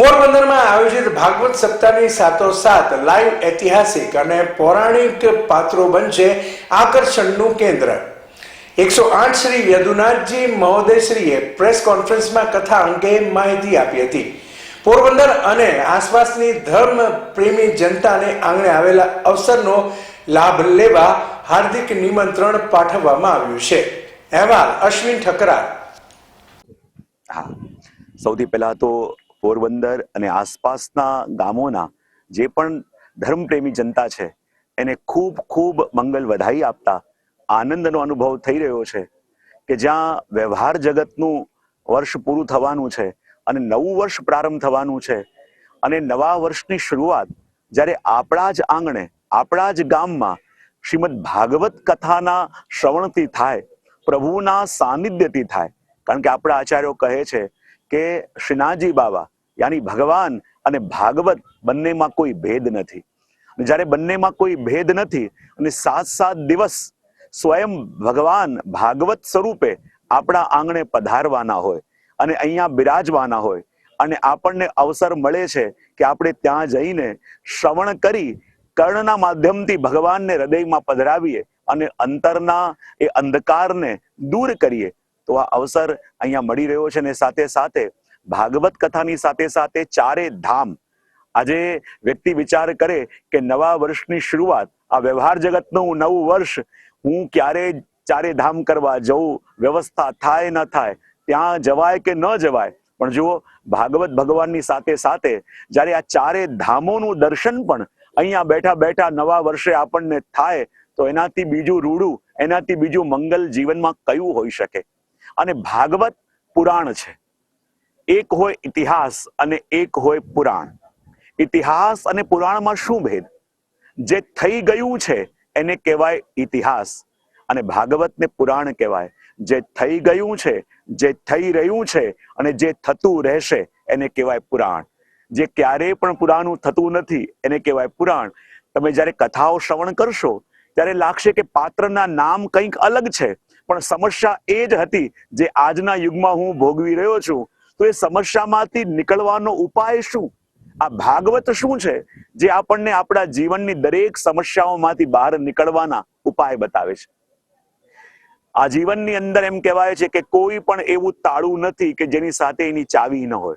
પોરબંદરમાં આયોજિત ભાગવત સપ્તાહની સાથોસાથ લાઈવ ઐતિહાસિક અને પૌરાણિક પાત્રો બનશે આકર્ષણનું કેન્દ્ર. એકસો આઠ શ્રી યદુનાથજી મહોદયશ્રીએ પ્રેસ કોન્ફરન્સમાં કથા અંગે માહિતી આપી હતી. પોરબંદર અને આસપાસની ધર્મ પ્રેમી જનતાને આંગણે આવેલા અવસરનો લાભ લેવા હાર્દિક નિમંત્રણ પાઠવવામાં આવ્યું છે. અહેવાલ અશ્વિન ઠકરા હા. સૌથી પહેલા તો પોરબંદર અને આસપાસના ગામોના જે પણ ધર્મપ્રેમી જનતા છે, એને ખૂબ ખૂબ મંગલ વધાઈ આપતા આનંદનો અનુભવ થઈ રહ્યો છે કે જ્યાં વ્યવહાર જગતનું વર્ષ પૂરું થવાનું છે અને નવું વર્ષ પ્રારંભ થવાનું છે અને નવા વર્ષની શરૂઆત જ્યારે આપણા જ આંગણે, આપણા જ ગામમાં શ્રીમદ ભાગવત કથાના શ્રવણથી થાય, પ્રભુના સાનિધ્યથી થાય, કારણ કે આપણા આચાર્યો કહે છે કે શ્રીનાથજી બાબા યાની ભગવાન અને ભાગવત બંનેમાં કોઈ ભેદ નથી. જ્યારે બંનેમાં કોઈ ભેદ નથી અને સાત સાત દિવસ સ્વયં ભગવાન ભાગવત સ્વરૂપે આપણા આંગણે પધારવાના હોય અને અહીંયા બિરાજવાના હોય અને આપણને અવસર મળે છે કે આપણે ત્યાં જઈને શ્રવણ કરી કર્ણના માધ્યમથી ભગવાનને હૃદયમાં પધરાવીએ અને અંતરના એ અંધકારને દૂર કરીએ તો આ અવસર અહીંયા મળી રહ્યો છે અને સાથે સાથે ભાગવત કથાની સાથે સાથે ચારે ધામ આજે વ્યક્તિ વિચાર કરે કે નવા વર્ષની શરૂઆત, આ વ્યવહાર જગતનું નવું વર્ષ, હું ક્યારે ચારે ધામ કરવા જવું વ્યવસ્થા થાય ન થાય, ત્યાં જવાય કે ન જવાય? પણ જુઓ, ભાગવત ભગવાનની સાથે સાથે જ્યારે આ ચારે ધામોનું દર્શન પણ અહીંયા બેઠા બેઠા નવા વર્ષે આપણને થાય, તો એનાથી બીજું રૂડું, એનાથી બીજું મંગલ જીવનમાં કયું હોઈ શકે? અને ભાગવત પુરાણ છે. એક હોય ઇતિહાસ અને એક હોય પુરાણ. ઇતિહાસ અને પુરાણમાં શું ભેદ? જે થઈ ગયું છે, એને કહેવાય ઇતિહાસ. અને ભાગવતને પુરાણ કહેવાય. જે થઈ ગયું છે, જે થઈ રહ્યું છે, અને જે થતું રહેશે, એને કહેવાય પુરાણ. જે ક્યારેય પણ પુરાણું થતું નથી, એને કહેવાય પુરાણ. તમે જ્યારે કથાઓ શ્રવણ કરશો, ત્યારે લાગશે કે પાત્રના નામ કંઈક અલગ છે. પણ સમસ્યા એ જ હતી જે આજના યુગમાં હું ભોગવી રહ્યો છું. તો એ સમસ્યામાંથી નીકળવાનો ઉપાય શું? આ ભાગવત શું છે? જે આપણને આપણા જીવનની દરેક સમસ્યાઓમાંથી બહાર નીકળવાના ઉપાય બતાવે છે. આ જીવનની અંદર એમ કહેવાય છે કે કોઈ પણ એવું તાળું નથી કે જેની સાથે એની ચાવી ન હોય.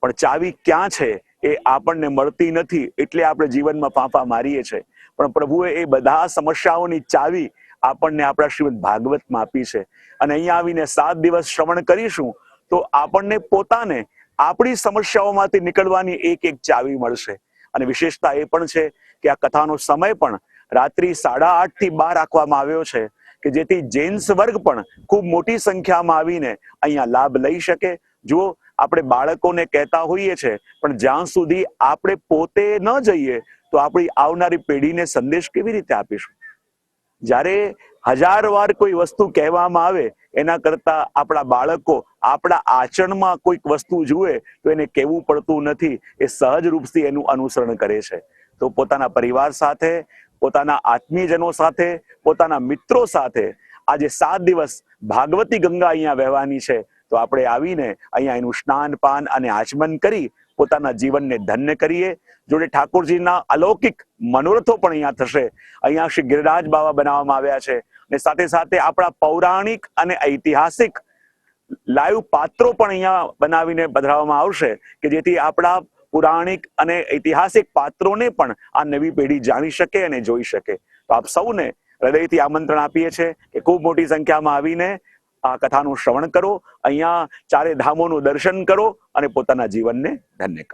પણ ચાવી ક્યાં છે એ આપણને મળતી નથી એટલે આપણે જીવનમાં ફાંફા મારીએ છીએ. પણ પ્રભુએ એ બધા સમસ્યાઓની ચાવી આપણને આપણા શ્રીમદ ભાગવતમાં આપી છે. અને અહીંયા આવીને સાત દિવસ શ્રવણ કરીશું, તો આપણને પોતાને આપણી સમસ્યાઓમાંથી નીકળવાની એક એક ચાવી મળશે. અને વિશેષતા એ પણ છે કે આ કથાનો સમય પણ રાત્રિ સાડા આઠથી બાર રાખવામાં આવ્યો છે કે જેથી જેન્ટ્સ વર્ગ પણ ખૂબ મોટી સંખ્યામાં આવીને અહીંયા લાભ લઈ શકે. જુઓ, આપણે બાળકોને કહેતા હોઈએ છે, પણ જ્યાં સુધી આપણે પોતે ન જઈએ, તો આપણી આવનારી પેઢીને સંદેશ કેવી રીતે આપીશું? જ્યારે હજાર વાર કોઈ વસ્તુ કહેવામાં આવે, એના કરતા આપણા બાળકો આપણા આચરણમાં કોઈક વસ્તુ જુએ, તો એને કહેવું પડતું નથી. એ સહજ રૂપથી એનું અનુસરણ કરે છે. તો પોતાના પરિવાર સાથે, પોતાના આત્મીયજનો સાથે, પોતાના મિત્રો સાથે આજે સાત દિવસ ભાગવતી ગંગા અહીંયા વહેવાની છે. તો આપણે આવીને અહીંયા એનું સ્નાન પાન અને આચમન કરી પોતાના જીવનને ધન્ય કરીએ. જોડે ઠાકોરજીના અલૌકિક મનોરથો પણ અહીંયા થશે. અહીંયા શ્રી ગિરિરાજ બાવા બનાવવામાં આવ્યા છે. અને સાથે સાથે આપણા પૌરાણિક અને ઐતિહાસિક લાઈવ પાત્રો પણ અહીંયા બનાવીને પધરાવવામાં આવશે કે જેથી આપણા પુરાણિક અને ઐતિહાસિક પાત્રોને પણ આ નવી પેઢી જાણી શકે અને જોઈ શકે. તો આપ સૌને હૃદયથી આમંત્રણ આપીએ છીએ કે ખૂબ મોટી સંખ્યામાં આવીને આ કથાનું શ્રવણ કરો અહીંયા ચારે ધામોનું દર્શન કરો અને પોતાના જીવનને ધન્ય કરો.